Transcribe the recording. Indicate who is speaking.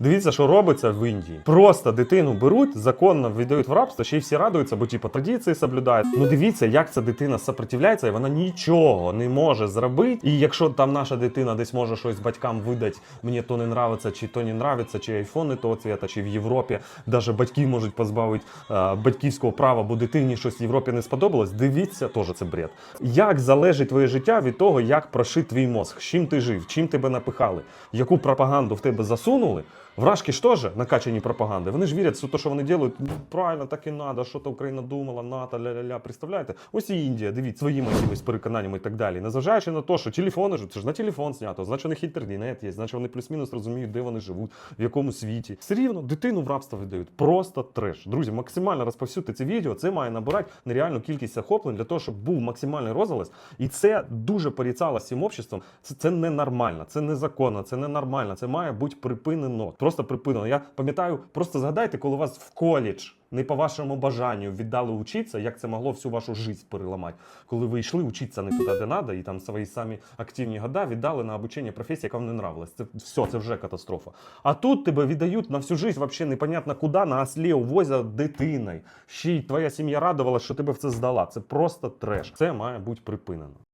Speaker 1: Дивіться, що робиться в Індії. Просто дитину беруть, законно віддають в рабство, ще й всі радуються, бо типу, традиції соблюдають. Ну дивіться, як ця дитина сопротивляється, і вона нічого не може зробити. І якщо там наша дитина десь може щось батькам видати, мені то не нравиться, чи то не нравиться, чи айфон не того цвіта, чи в Європі навіть батьки можуть позбавити е, батьківського права, бо дитині щось в Європі не сподобалось. Дивіться, теж це бред. Як залежить твоє життя від того, як прошит твій мозг, чим ти жив, чим тебе напихали, яку пропаганду в тебе засунули. Вражки ж теж накачані пропаганди. Вони ж вірять, що те, що вони роблять, ну, правильно, так і треба, що то Україна думала, НАТО, ля-ля-ля. Представляєте? Ось і Індія, дивіться, своїми якимись переконаннями і так далі. Незважаючи на те, що телефони ж це ж на телефон знято, значить у них інтернет є, значить вони плюс-мінус розуміють, де вони живуть, в якому світі. Все рівно дитину в рабство видають. Просто треш. Друзі, максимально розповсюдьте це відео. Це має набирати нереальну кількість охоплень для того, щоб був максимальний розголос. І це дуже порицало всім обществом. Це, це ненормально, це незаконно, це ненормально. Це має бути припинено. Просто припинено. Я пам'ятаю, просто згадайте, коли вас в коледж не по вашому бажанню віддали учитися, як це могло всю вашу життя переламати. Коли ви йшли учитися не туди, де треба, і там свої самі активні года віддали на обучення професії, яка вам не нравилась. Це все, це вже катастрофа. А тут тебе віддають на всю життя вообще непонятно куди, на ослі увозять дитиною. Ще й твоя сім'я радувалась, що тебе в це здала. Це просто треш. Це має бути припинено.